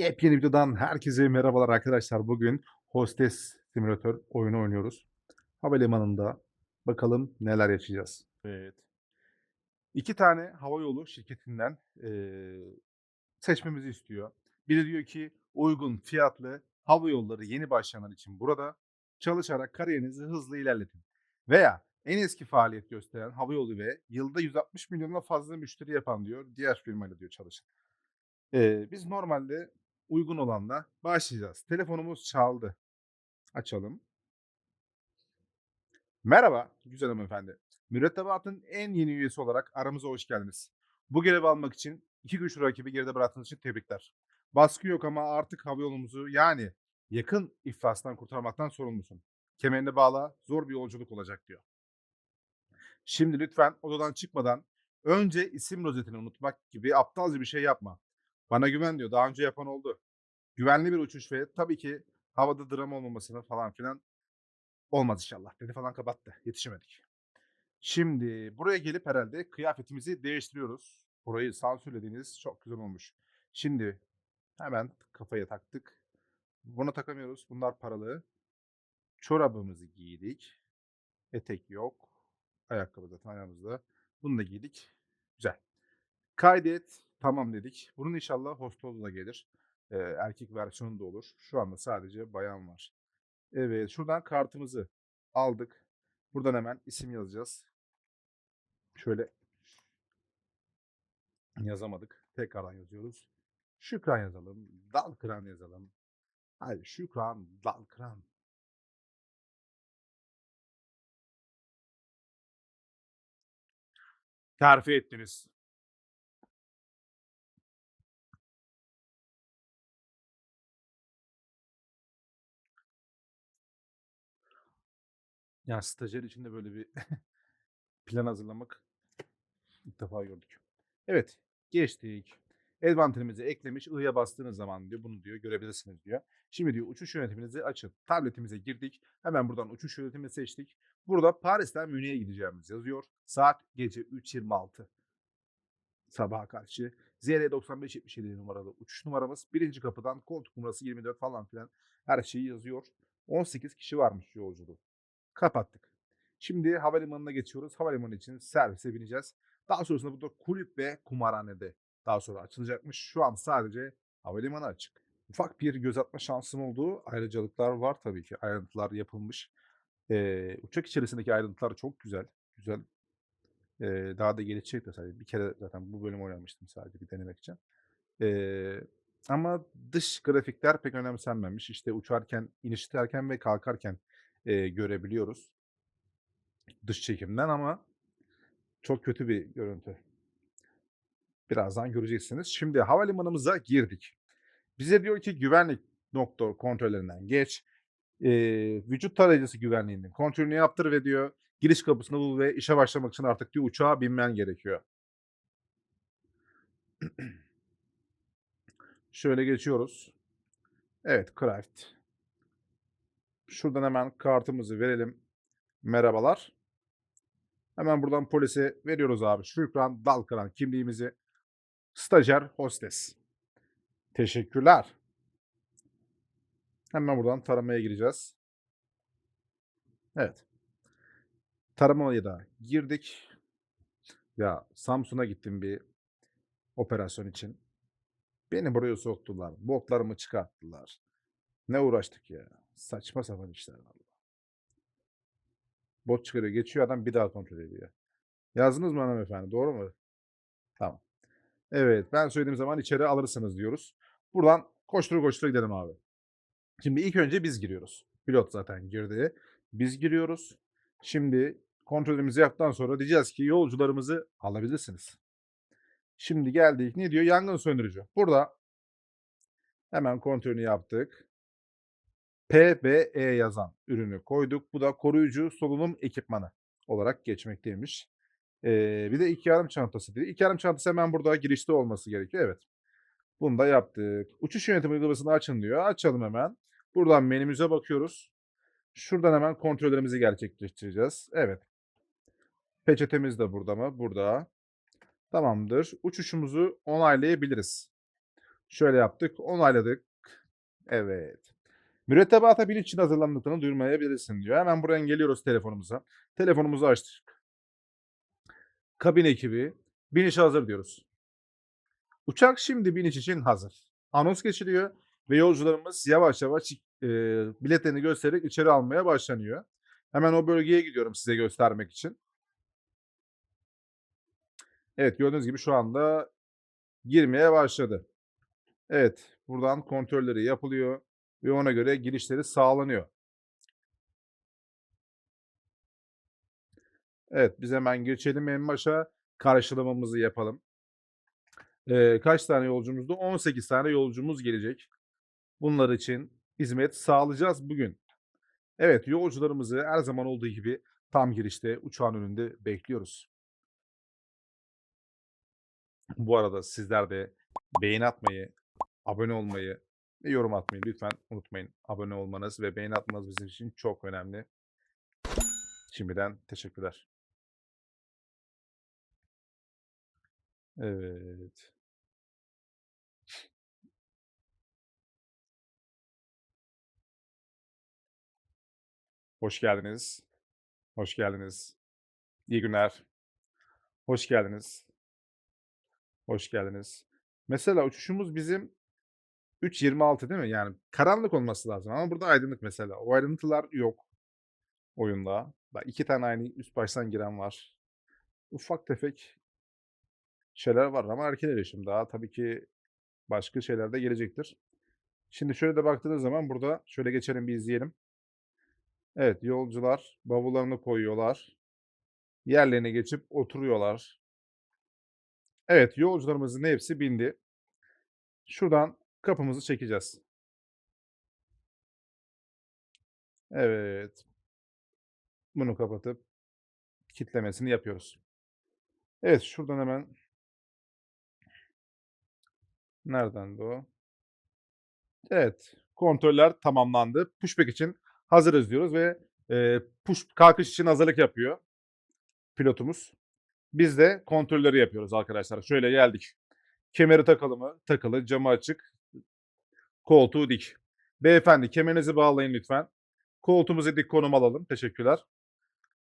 Yepyeni videodan herkese merhabalar arkadaşlar. Bugün Hostes Simülatör oyunu oynuyoruz. Havalimanında bakalım neler yaşayacağız. Evet. İki tane havayolu şirketinden eee, seçmemizi istiyor. Biri diyor ki uygun fiyatlı hava yolları yeni başlayanlar için burada çalışarak kariyerinizi hızlı ilerletin. Veya en eski faaliyet gösteren havayolu ve yılda 160 milyondan fazla müşteri yapan diyor diğer firmayla diyor çalışın. Eee, biz normalde uygun olanla başlayacağız. Telefonumuz çaldı. Açalım. Merhaba güzel hanımefendi. Mürettebatın en yeni üyesi olarak aramıza hoş geldiniz. Bu görevi almak için iki güçlü rakibi geride bıraktığınız için tebrikler. Baskı yok ama artık havayolumuzu yani yakın iflastan kurtarmaktan sorumlusun. Kemerini bağla, zor bir yolculuk olacak diyor. Şimdi lütfen odadan çıkmadan önce isim rozetini unutmak gibi aptalca bir şey yapma. Bana güven diyor. Daha önce yapan oldu. Güvenli bir uçuş ve tabii ki havada dram olmamasını falan filan olmaz inşallah. Dedi falan kapattı. Yetişemedik. Şimdi buraya gelip herhalde kıyafetimizi değiştiriyoruz. Burayı sansürlediğiniz çok güzel olmuş. Şimdi hemen kafaya taktık. Bunu takamıyoruz. Bunlar paralı. Çorabımızı giydik. Etek yok. Ayakkabı zaten ayağımızda. Bunu da giydik. Güzel. Kaydet. Tamam dedik. Bunun inşallah hostolu gelir. Ee, erkek versiyonu da olur. Şu anda sadece bayan var. Evet. Şuradan kartımızı aldık. Buradan hemen isim yazacağız. Şöyle yazamadık. Tekrardan yazıyoruz. Şükran yazalım. Dalkıran yazalım. Haydi Şükran Dalkıran. Terfi ettiniz. Ya stajyer için de böyle bir plan hazırlamak ilk defa gördük. Evet, geçtik. Advantage'imizi eklemiş. I'ya bastığınız zaman diyor bunu diyor görebilirsiniz diyor. Şimdi diyor uçuş yönetiminizi açın. Tabletimize girdik. Hemen buradan uçuş yönetimini seçtik. Burada Paris'ten Münih'e gideceğimiz yazıyor. Saat gece 3.26. Sabaha karşı. ZR 9577 numaralı uçuş numaramız. Birinci kapıdan koltuk numarası 24 falan filan her şeyi yazıyor. 18 kişi varmış yolculuğu. Kapattık. Şimdi havalimanına geçiyoruz. Havalimanı için servise bineceğiz. Daha sonrasında burada kulüp ve kumarhanede daha sonra açılacakmış. Şu an sadece havalimanı açık. Ufak bir göz atma şansım olduğu ayrıcalıklar var tabii ki. Ayrıntılar yapılmış. Ee, uçak içerisindeki ayrıntılar çok güzel. Güzel. Ee, daha da gelişecek de sadece. Bir kere zaten bu bölüm oynamıştım sadece bir denemek için. Ee, ama dış grafikler pek önemsenmemiş. İşte uçarken, inişlerken ve kalkarken e, görebiliyoruz. Dış çekimden ama çok kötü bir görüntü. Birazdan göreceksiniz. Şimdi havalimanımıza girdik. Bize diyor ki güvenlik nokta kontrollerinden geç. E, vücut tarayıcısı güvenliğinin kontrolünü yaptır ve diyor giriş kapısını bul ve işe başlamak için artık diyor uçağa binmen gerekiyor. Şöyle geçiyoruz. Evet, Craft. Şuradan hemen kartımızı verelim. Merhabalar. Hemen buradan polise veriyoruz abi. Şükran Dalkıran kimliğimizi. Stajyer hostes. Teşekkürler. Hemen buradan taramaya gireceğiz. Evet. Taramaya da girdik. Ya Samsun'a gittim bir operasyon için. Beni buraya soktular. Botlarımı çıkarttılar. Ne uğraştık ya. Saçma sapan işler valla. Bot çıkarıyor. Geçiyor adam bir daha kontrol ediyor. Yazdınız mı hanımefendi? Doğru mu? Tamam. Evet. Ben söylediğim zaman içeri alırsınız diyoruz. Buradan koştura koştura gidelim abi. Şimdi ilk önce biz giriyoruz. Pilot zaten girdi. Biz giriyoruz. Şimdi kontrolümüzü yaptıktan sonra diyeceğiz ki yolcularımızı alabilirsiniz. Şimdi geldik. Ne diyor? Yangın söndürücü. Burada hemen kontrolünü yaptık. PBE yazan ürünü koyduk. Bu da koruyucu solunum ekipmanı olarak geçmekteymiş. Ee, bir de iki yarım çantası dedi. İki yarım çantası hemen burada girişte olması gerekiyor. Evet. Bunu da yaptık. Uçuş yönetim uygulamasını açın diyor. Açalım hemen. Buradan menümüze bakıyoruz. Şuradan hemen kontrollerimizi gerçekleştireceğiz. Evet. Peçetemiz de burada mı? Burada. Tamamdır. Uçuşumuzu onaylayabiliriz. Şöyle yaptık, onayladık. Evet. Mürettebata bilinç için hazırlandıklarını duyurmayabilirsin diyor. Hemen buradan geliyoruz telefonumuza. Telefonumuzu açtık. Kabin ekibi, biniş hazır diyoruz. Uçak şimdi biniş için hazır. Anons geçiliyor ve yolcularımız yavaş yavaş e, biletlerini göstererek içeri almaya başlanıyor. Hemen o bölgeye gidiyorum size göstermek için. Evet gördüğünüz gibi şu anda girmeye başladı. Evet buradan kontrolleri yapılıyor ve ona göre girişleri sağlanıyor. Evet biz hemen geçelim en başa karşılamamızı yapalım. Ee, kaç tane yolcumuzdu? 18 tane yolcumuz gelecek. Bunlar için hizmet sağlayacağız bugün. Evet yolcularımızı her zaman olduğu gibi tam girişte uçağın önünde bekliyoruz. Bu arada sizler de beğeni atmayı, abone olmayı ve yorum atmayı lütfen unutmayın. Abone olmanız ve beğeni atmanız bizim için çok önemli. Şimdiden teşekkürler. Evet. Hoş geldiniz. Hoş geldiniz. İyi günler. Hoş geldiniz. Hoş geldiniz. Mesela uçuşumuz bizim 3.26 değil mi? Yani karanlık olması lazım ama burada aydınlık mesela. O ayrıntılar yok oyunda. Bak iki tane aynı üst baştan giren var. Ufak tefek şeyler var ama erken erişim. Daha tabii ki başka şeyler de gelecektir. Şimdi şöyle de baktığınız zaman burada şöyle geçelim bir izleyelim. Evet yolcular bavullarını koyuyorlar. Yerlerine geçip oturuyorlar. Evet yolcularımızın hepsi bindi. Şuradan kapımızı çekeceğiz. Evet. Bunu kapatıp kitlemesini yapıyoruz. Evet şuradan hemen Nereden o? Evet. Kontroller tamamlandı. Pushback için hazırız diyoruz ve e, push kalkış için hazırlık yapıyor pilotumuz. Biz de kontrolleri yapıyoruz arkadaşlar. Şöyle geldik. Kemeri takalım mı? Takılı. Camı açık. Koltuğu dik. Beyefendi kemerinizi bağlayın lütfen. Koltuğumuzu dik konum alalım. Teşekkürler.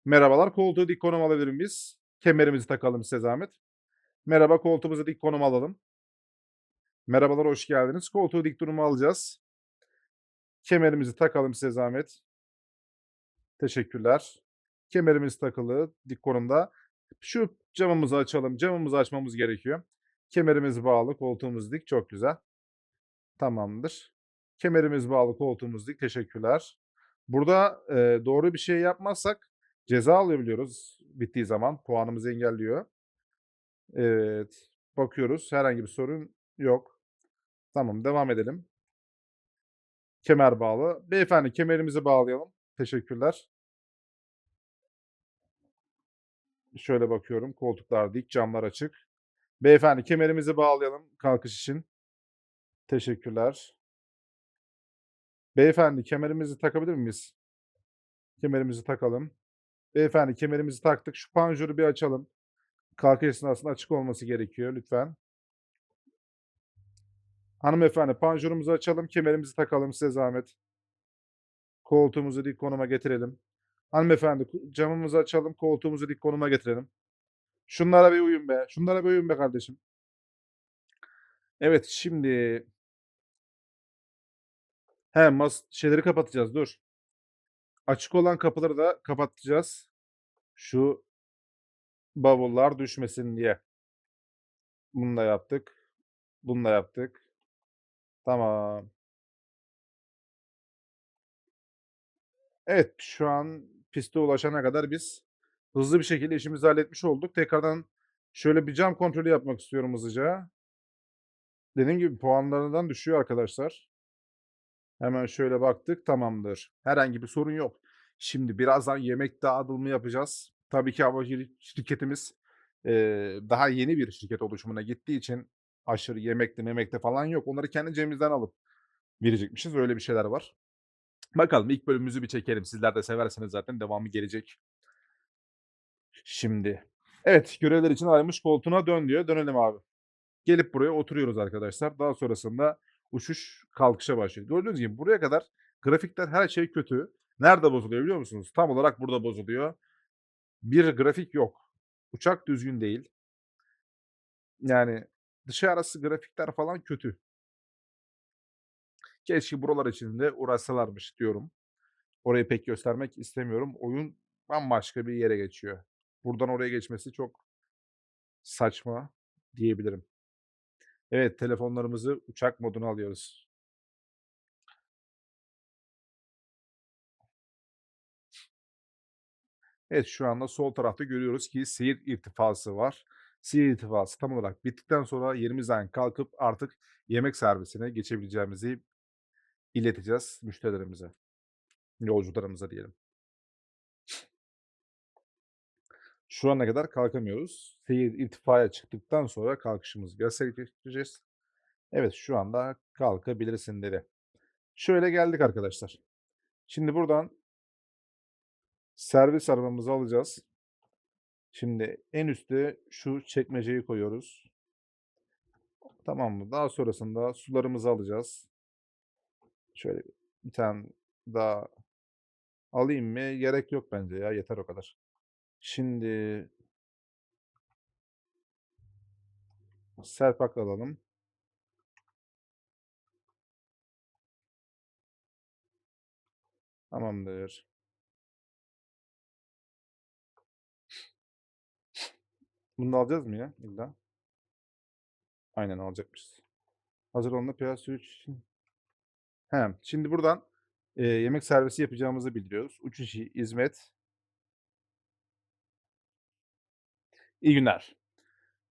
Merhabalar. Koltuğu dik konum alabilir miyiz? Kemerimizi takalım size zahmet. Merhaba. Koltuğumuzu dik konum alalım. Merhabalar, hoş geldiniz. Koltuğu dik duruma alacağız. Kemerimizi takalım size zahmet. Teşekkürler. Kemerimiz takılı dik konumda. Şu camımızı açalım. Camımızı açmamız gerekiyor. Kemerimiz bağlı, koltuğumuz dik. Çok güzel. Tamamdır. Kemerimiz bağlı, koltuğumuz dik. Teşekkürler. Burada e, doğru bir şey yapmazsak ceza alabiliyoruz bittiği zaman. Puanımızı engelliyor. Evet. Bakıyoruz. Herhangi bir sorun yok. Tamam devam edelim. Kemer bağlı. Beyefendi kemerimizi bağlayalım. Teşekkürler. Şöyle bakıyorum. Koltuklar dik, camlar açık. Beyefendi kemerimizi bağlayalım kalkış için. Teşekkürler. Beyefendi kemerimizi takabilir miyiz? Kemerimizi takalım. Beyefendi kemerimizi taktık. Şu panjuru bir açalım. Kalkış esnasında açık olması gerekiyor lütfen. Hanımefendi panjurumuzu açalım, kemerimizi takalım size zahmet. Koltuğumuzu dik konuma getirelim. Hanımefendi camımızı açalım, koltuğumuzu dik konuma getirelim. Şunlara bir uyun be. Şunlara bir uyun be kardeşim. Evet şimdi He mas şeyleri kapatacağız dur. Açık olan kapıları da kapatacağız. Şu bavullar düşmesin diye. Bunu da yaptık. Bunu da yaptık. Tamam. Evet, şu an piste ulaşana kadar biz hızlı bir şekilde işimizi halletmiş olduk. Tekrardan şöyle bir cam kontrolü yapmak istiyorum hızlıca. Dediğim gibi puanlarından düşüyor arkadaşlar. Hemen şöyle baktık, tamamdır. Herhangi bir sorun yok. Şimdi birazdan yemek dağıtımı yapacağız. Tabii ki havacılık şirketimiz eee, daha yeni bir şirket oluşumuna gittiği için aşırı yemekte memekte falan yok. Onları kendi cebimizden alıp verecekmişiz. Öyle bir şeyler var. Bakalım ilk bölümümüzü bir çekelim. Sizler de severseniz zaten devamı gelecek. Şimdi. Evet görevler için ayrılmış koltuğuna dön diyor. Dönelim abi. Gelip buraya oturuyoruz arkadaşlar. Daha sonrasında uçuş kalkışa başlıyor. Gördüğünüz gibi buraya kadar grafikler her şey kötü. Nerede bozuluyor biliyor musunuz? Tam olarak burada bozuluyor. Bir grafik yok. Uçak düzgün değil. Yani dışı arası grafikler falan kötü. Keşke buralar için de uğraşsalarmış diyorum. Orayı pek göstermek istemiyorum. Oyun bambaşka bir yere geçiyor. Buradan oraya geçmesi çok saçma diyebilirim. Evet, telefonlarımızı uçak moduna alıyoruz. Evet, şu anda sol tarafta görüyoruz ki seyir irtifası var. Seyir irtifası tam olarak bittikten sonra yerimizden kalkıp artık yemek servisine geçebileceğimizi ileteceğiz müşterilerimize, yolcularımıza diyelim. Şu ana kadar kalkamıyoruz. Seyir irtifaya çıktıktan sonra kalkışımızı gerçekleştireceğiz. Evet, şu anda kalkabilirsin dedi. Şöyle geldik arkadaşlar. Şimdi buradan servis arabamızı alacağız. Şimdi en üste şu çekmeceyi koyuyoruz. Tamam mı? Daha sonrasında sularımızı alacağız. Şöyle bir tane daha alayım mı? Gerek yok bence ya. Yeter o kadar. Şimdi serpak alalım. Tamamdır. Bunu da alacağız mı ya illa? Aynen alacakmışız. Hazır olun piyasa üç. He, şimdi buradan e, yemek servisi yapacağımızı bildiriyoruz. Uçuş hizmet. İyi günler.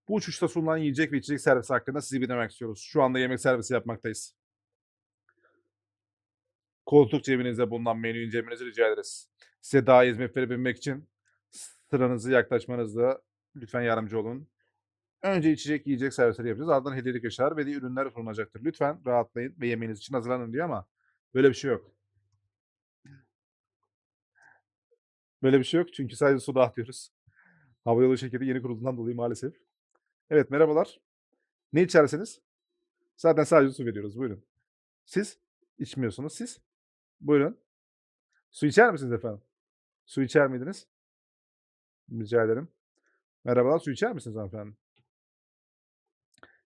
Bu uçuşta sunulan yiyecek ve içecek servisi hakkında sizi bildirmek istiyoruz. Şu anda yemek servisi yapmaktayız. Koltuk cebinizde bulunan menüyü incelemenizi rica ederiz. Size daha iyi hizmet verebilmek için sıranızı yaklaşmanızda lütfen yardımcı olun. Önce içecek, yiyecek servisleri yapacağız. Ardından hediyelik eşyalar ve ürünler sunulacaktır. Lütfen rahatlayın ve yemeğiniz için hazırlanın diyor ama böyle bir şey yok. Böyle bir şey yok çünkü sadece su dağıtıyoruz. Havayolu şirketi yeni kurulduğundan dolayı maalesef. Evet merhabalar. Ne içersiniz? Zaten sadece su veriyoruz. Buyurun. Siz içmiyorsunuz. Siz? Buyurun. Su içer misiniz efendim? Su içer miydiniz? Rica ederim. Merhabalar. Su içer misiniz hanımefendi?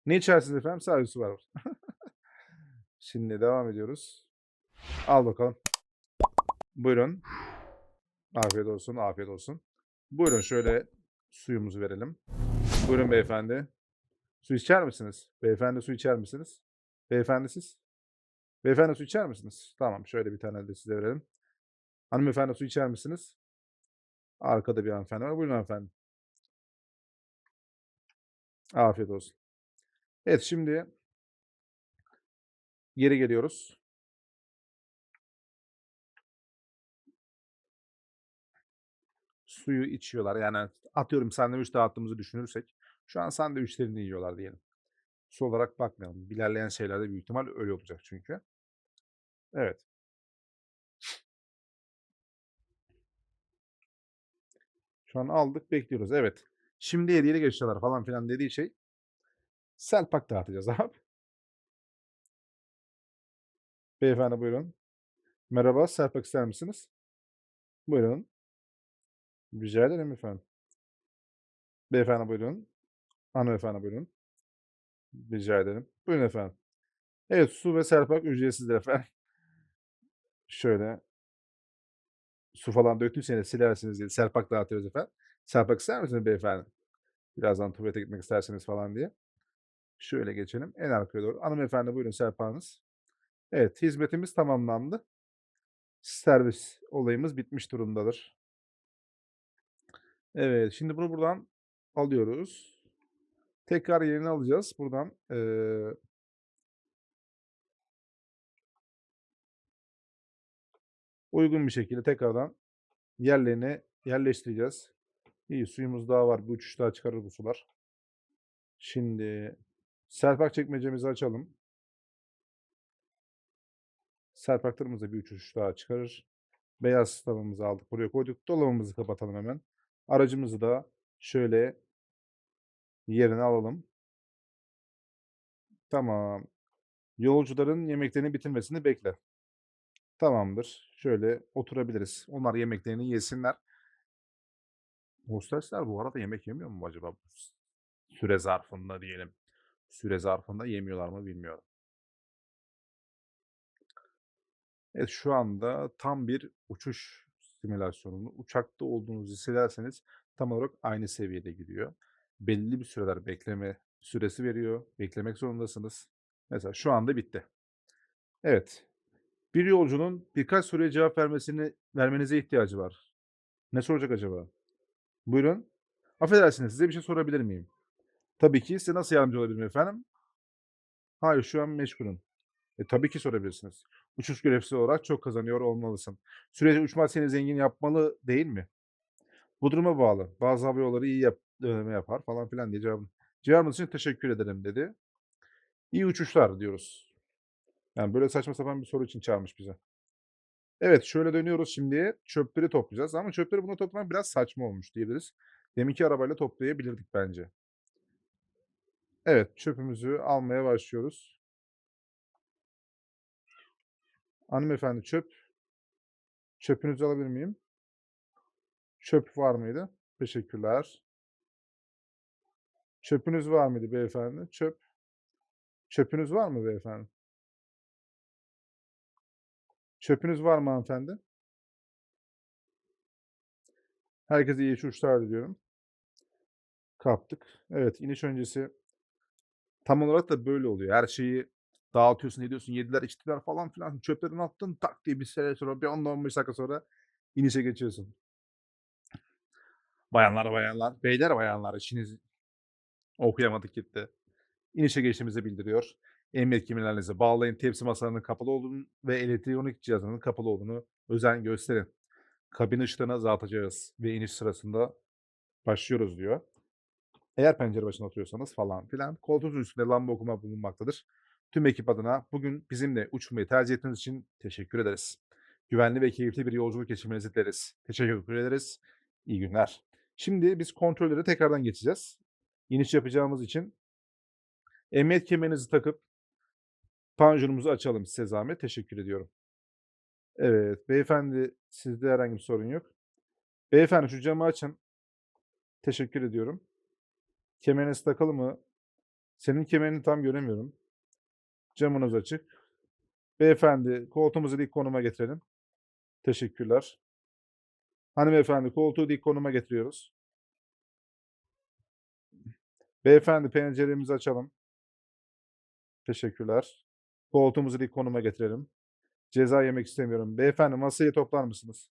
Ne içersiniz efendim? Sadece su var. Şimdi devam ediyoruz. Al bakalım. Buyurun. Afiyet olsun, afiyet olsun. Buyurun şöyle suyumuzu verelim. Buyurun beyefendi. Su içer misiniz? Beyefendi su içer misiniz? Beyefendi siz? Beyefendi su içer misiniz? Tamam şöyle bir tane de size verelim. Hanımefendi su içer misiniz? Arkada bir hanımefendi var. Buyurun hanımefendi. Afiyet olsun. Evet şimdi geri geliyoruz. Suyu içiyorlar. Yani atıyorum sandviç dağıttığımızı düşünürsek şu an sandviçlerini yiyorlar diyelim. Su olarak bakmayalım. İlerleyen şeylerde büyük ihtimal öyle olacak çünkü. Evet. Şu an aldık bekliyoruz. Evet. Şimdi hediyelik eşyalar falan filan dediği şey Selpak dağıtacağız abi. Beyefendi buyurun. Merhaba, selpak ister misiniz? Buyurun. Rica ederim efendim. Beyefendi buyurun. Hanımefendi buyurun. Rica ederim. Buyurun efendim. Evet, su ve serpak ücretsizdir efendim. Şöyle. Su falan döktüyseniz silersiniz diye serpak dağıtıyoruz efendim. Serpak ister misiniz beyefendi? Birazdan tuvalete gitmek isterseniz falan diye. Şöyle geçelim. En arkaya doğru. Hanımefendi buyurun serpağınız. Evet, hizmetimiz tamamlandı. Servis olayımız bitmiş durumdadır. Evet, şimdi bunu buradan alıyoruz. Tekrar yerini alacağız. Buradan eee uygun bir şekilde tekrardan yerlerine yerleştireceğiz. İyi, suyumuz daha var. Bir uçuş daha çıkarır bu sular. Şimdi serpak çekmecemizi açalım. Serpaklarımızda bir uçuş daha çıkarır. Beyaz tabamızı aldık. Buraya koyduk. Dolabımızı kapatalım hemen. Aracımızı da şöyle yerine alalım. Tamam. Yolcuların yemeklerini bitirmesini bekle. Tamamdır. Şöyle oturabiliriz. Onlar yemeklerini yesinler. Hostesler bu arada yemek yemiyor mu acaba? süre zarfında diyelim. Süre zarfında yemiyorlar mı bilmiyorum. Evet, şu anda tam bir uçuş simülasyonunu uçakta olduğunuzu hissederseniz tam olarak aynı seviyede gidiyor. Belli bir süreler bekleme süresi veriyor. Beklemek zorundasınız. Mesela şu anda bitti. Evet. Bir yolcunun birkaç soruya cevap vermesini vermenize ihtiyacı var. Ne soracak acaba? Buyurun. Affedersiniz, size bir şey sorabilir miyim? Tabii ki. Size nasıl yardımcı olabilirim efendim? Hayır, şu an meşgulüm. E, tabii ki sorabilirsiniz. Uçuş görevlisi olarak çok kazanıyor olmalısın. Sürekli uçmak seni zengin yapmalı değil mi? Bu duruma bağlı. Bazı hava yolları iyi yap ödeme yapar falan filan diye cevabını Cevabınız için teşekkür ederim dedi. İyi uçuşlar diyoruz. Yani böyle saçma sapan bir soru için çağırmış bizi. Evet, şöyle dönüyoruz şimdi. Çöpleri toplayacağız ama çöpleri buna toplamak biraz saçma olmuş diyebiliriz. Deminki arabayla toplayabilirdik bence. Evet, çöpümüzü almaya başlıyoruz. Hanımefendi çöp. Çöpünüzü alabilir miyim? Çöp var mıydı? Teşekkürler. Çöpünüz var mıydı beyefendi? Çöp. Çöpünüz var mı beyefendi? Çöpünüz var mı hanımefendi? Herkese iyi uçuşlar diliyorum. Kaptık. Evet, iniş öncesi tam olarak da böyle oluyor. Her şeyi dağıtıyorsun, ediyorsun, yediler, içtiler falan filan. Çöplerini attın, tak diye bir süre sonra, bir 10-15 dakika sonra inişe geçiyorsun. Bayanlar, bayanlar, beyler, bayanlar, işiniz okuyamadık gitti. İnişe geçtiğimizi bildiriyor. Emniyet kemerlerinizi bağlayın. Tepsi masalarının kapalı olduğunu ve elektronik cihazlarının kapalı olduğunu özen gösterin. Kabin ışıklarını azaltacağız ve iniş sırasında başlıyoruz diyor. Eğer pencere başında oturuyorsanız falan filan. Koltuğunuzun üstünde lamba okuma bulunmaktadır. Tüm ekip adına bugün bizimle uçmayı tercih ettiğiniz için teşekkür ederiz. Güvenli ve keyifli bir yolculuk geçirmenizi dileriz. Teşekkür ederiz. İyi günler. Şimdi biz kontrollere tekrardan geçeceğiz. İniş yapacağımız için emniyet kemerinizi takıp panjurumuzu açalım size zahmet. Teşekkür ediyorum. Evet, beyefendi sizde herhangi bir sorun yok. Beyefendi şu camı açın. Teşekkür ediyorum. Kemeriniz takılı mı? Senin kemerini tam göremiyorum. Camınız açık. Beyefendi koltuğumuzu dik konuma getirelim. Teşekkürler. Hanımefendi koltuğu dik konuma getiriyoruz. Beyefendi penceremizi açalım. Teşekkürler. Koltuğumuzu dik konuma getirelim. Ceza yemek istemiyorum. Beyefendi masayı toplar mısınız?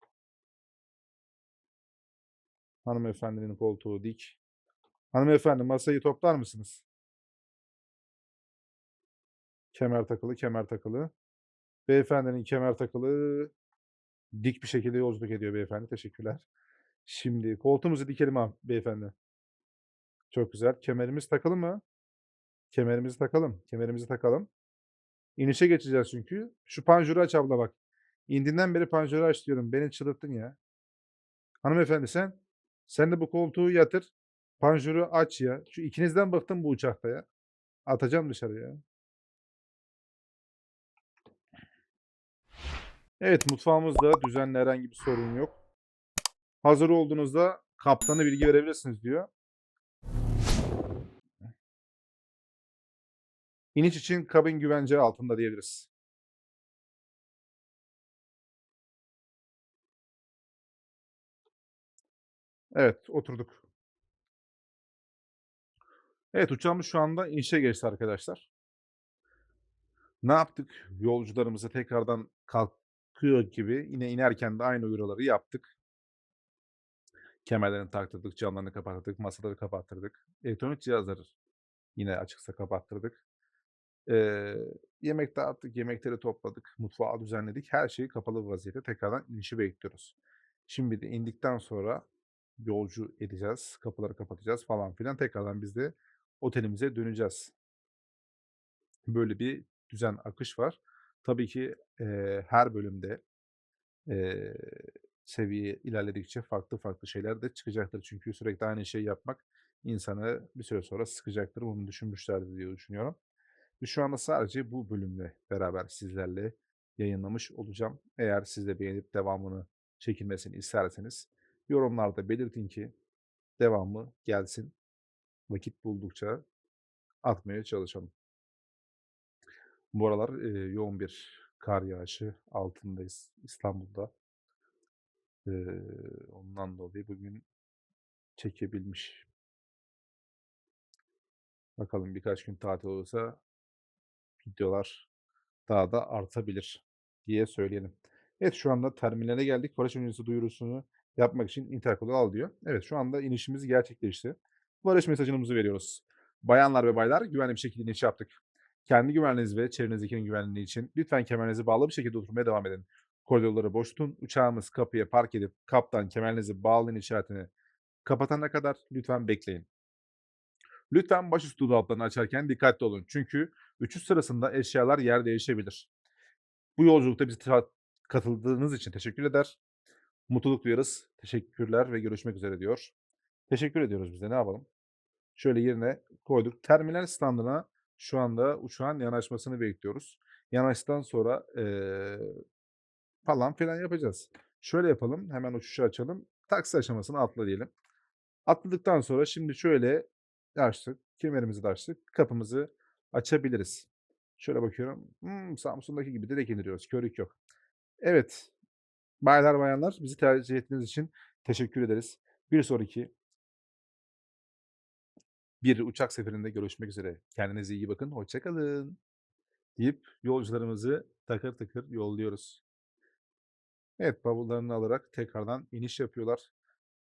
Hanımefendinin koltuğu dik. Hanımefendi masayı toplar mısınız? Kemer takılı, kemer takılı. Beyefendinin kemer takılı. Dik bir şekilde yolculuk ediyor beyefendi. Teşekkürler. Şimdi koltuğumuzu dikelim abi beyefendi. Çok güzel. Kemerimiz takılı mı? Kemerimizi takalım. Kemerimizi takalım. İnişe geçeceğiz çünkü. Şu panjuru aç abla bak. İndiğinden beri panjuru aç diyorum. Beni çıldırttın ya. Hanımefendi sen sen de bu koltuğu yatır. Panjuru aç ya. Şu ikinizden bıktım bu uçakta ya. Atacağım dışarı ya. Evet mutfağımızda düzenli herhangi bir sorun yok. Hazır olduğunuzda kaptana bilgi verebilirsiniz diyor. İniş için kabin güvence altında diyebiliriz. Evet, oturduk. Evet, uçağımız şu anda inişe geçti arkadaşlar. Ne yaptık? Yolcularımızı tekrardan kalkıyor gibi yine inerken de aynı uyarıları yaptık. Kemerlerini taktırdık, camlarını kapattırdık, masaları kapattırdık. Elektronik cihazları yine açıksa kapattırdık. Eee, yemek dağıttık, yemekleri topladık, mutfağı düzenledik. Her şey kapalı bir vaziyette tekrardan inişi bekliyoruz. Şimdi de indikten sonra yolcu edeceğiz, kapıları kapatacağız falan filan. Tekrardan biz de otelimize döneceğiz. Böyle bir düzen, akış var. Tabii ki, eee, her bölümde, eee, seviye ilerledikçe farklı farklı şeyler de çıkacaktır. Çünkü sürekli aynı şeyi yapmak insanı bir süre sonra sıkacaktır. Bunu düşünmüşlerdir diye düşünüyorum. Ve şu anda sadece bu bölümle beraber sizlerle yayınlamış olacağım. Eğer siz de beğenip devamını çekilmesini isterseniz yorumlarda belirtin ki devamı gelsin. Vakit buldukça atmaya çalışalım. Bu aralar e, yoğun bir kar yağışı altındayız İstanbul'da. E, ondan dolayı bugün çekebilmiş. Bakalım birkaç gün tatil olursa videolar daha da artabilir diye söyleyelim. Evet şu anda terminale geldik. Barış öncesi duyurusunu yapmak için interkodu al diyor. Evet şu anda inişimiz gerçekleşti. Barış mesajımızı veriyoruz. Bayanlar ve baylar güvenli bir şekilde iniş yaptık. Kendi güvenliğiniz ve çevrenizdekinin güvenliği için lütfen kemerinizi bağlı bir şekilde oturmaya devam edin. Koridorları boş tutun. Uçağımız kapıya park edip kaptan kemerinizi bağlayın işaretini kapatana kadar lütfen bekleyin. Lütfen başüstü dolaplarını açarken dikkatli olun. Çünkü uçuş sırasında eşyalar yer değişebilir. Bu yolculukta bize katıldığınız için teşekkür eder. Mutluluk duyarız. Teşekkürler ve görüşmek üzere diyor. Teşekkür ediyoruz biz de ne yapalım. Şöyle yerine koyduk. Terminal standına şu anda uçağın yanaşmasını bekliyoruz. Yanaştıktan sonra eee, falan filan yapacağız. Şöyle yapalım. Hemen uçuşu açalım. Taksi aşamasını atla diyelim. Atladıktan sonra şimdi şöyle açtık. Kemerimizi de açtık. Kapımızı açabiliriz. Şöyle bakıyorum. Hmm, Samsun'daki gibi direkt indiriyoruz. Körük yok. Evet. Baylar bayanlar bizi tercih ettiğiniz için teşekkür ederiz. Bir sonraki bir uçak seferinde görüşmek üzere. Kendinize iyi bakın. Hoşçakalın. Deyip yolcularımızı takır takır yolluyoruz. Evet bavullarını alarak tekrardan iniş yapıyorlar.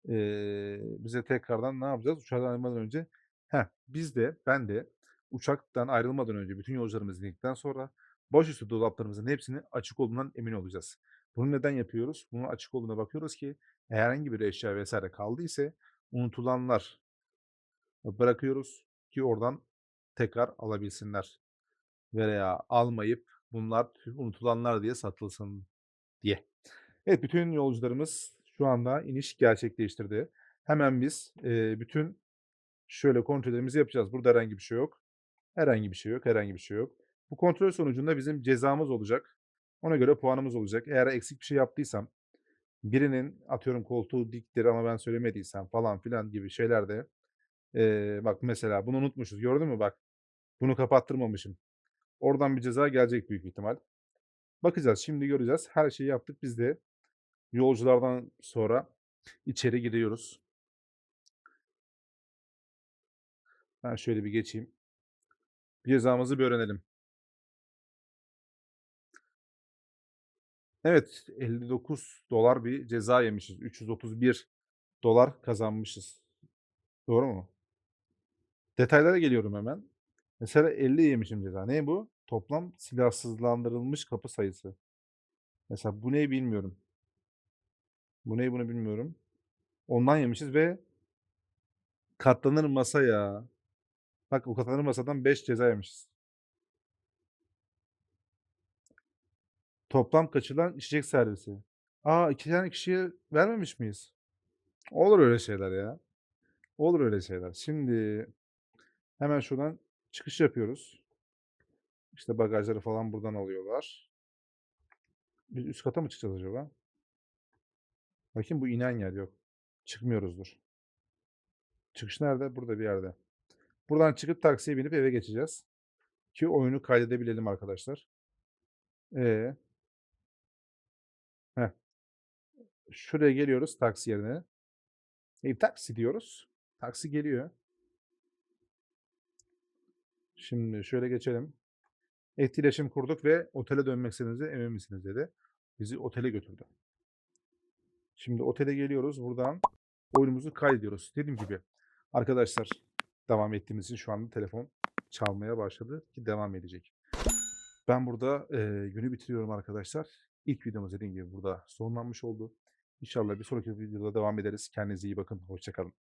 Eee, bize tekrardan ne yapacağız? Uçaktan ayrılmadan önce heh, biz de ben de uçaktan ayrılmadan önce bütün yolcularımızı indikten sonra başüstü dolaplarımızın hepsinin açık olduğundan emin olacağız. Bunu neden yapıyoruz? Bunun açık olduğuna bakıyoruz ki herhangi bir eşya vesaire kaldıysa unutulanlar bırakıyoruz ki oradan tekrar alabilsinler. Veya almayıp bunlar unutulanlar diye satılsın diye. Evet bütün yolcularımız şu anda iniş gerçekleştirdi. Hemen biz eee, bütün şöyle kontrollerimizi yapacağız. Burada herhangi bir şey yok. Herhangi bir şey yok. Herhangi bir şey yok. Bu kontrol sonucunda bizim cezamız olacak. Ona göre puanımız olacak. Eğer eksik bir şey yaptıysam birinin atıyorum koltuğu diktir ama ben söylemediysem falan filan gibi şeylerde eee, bak mesela bunu unutmuşuz. Gördün mü bak. Bunu kapattırmamışım. Oradan bir ceza gelecek büyük ihtimal. Bakacağız. Şimdi göreceğiz. Her şeyi yaptık. Biz de yolculardan sonra içeri giriyoruz. Ben şöyle bir geçeyim. Cezamızı bir öğrenelim. Evet, 59 dolar bir ceza yemişiz. 331 dolar kazanmışız. Doğru mu? Detaylara geliyorum hemen. Mesela 50 yemişim ceza. Ne bu? Toplam silahsızlandırılmış kapı sayısı. Mesela bu ne bilmiyorum. Bu ne bunu bilmiyorum. Ondan yemişiz ve katlanır masa ya. Bak o katlanır masadan 5 ceza yemişiz. Toplam kaçılan içecek servisi. Aa iki tane kişiye vermemiş miyiz? Olur öyle şeyler ya. Olur öyle şeyler. Şimdi hemen şuradan çıkış yapıyoruz. İşte bagajları falan buradan alıyorlar. Biz üst kata mı çıkacağız acaba? Bakayım bu inen yer yok. Çıkmıyoruzdur. Çıkış nerede? Burada bir yerde. Buradan çıkıp taksiye binip eve geçeceğiz. Ki oyunu kaydedebilelim arkadaşlar. Ee, heh. Şuraya geliyoruz taksi yerine. E, taksi diyoruz. Taksi geliyor. Şimdi şöyle geçelim. Etkileşim kurduk ve otele dönmek istediğinizde emin misiniz dedi. Bizi otele götürdü. Şimdi otele geliyoruz. Buradan oyunumuzu kaydediyoruz. Dediğim gibi arkadaşlar devam ettiğimiz için şu anda telefon çalmaya başladı ki devam edecek. Ben burada eee, günü bitiriyorum arkadaşlar. İlk videomuz dediğim gibi burada sonlanmış oldu. İnşallah bir sonraki videoda devam ederiz. Kendinize iyi bakın. Hoşçakalın.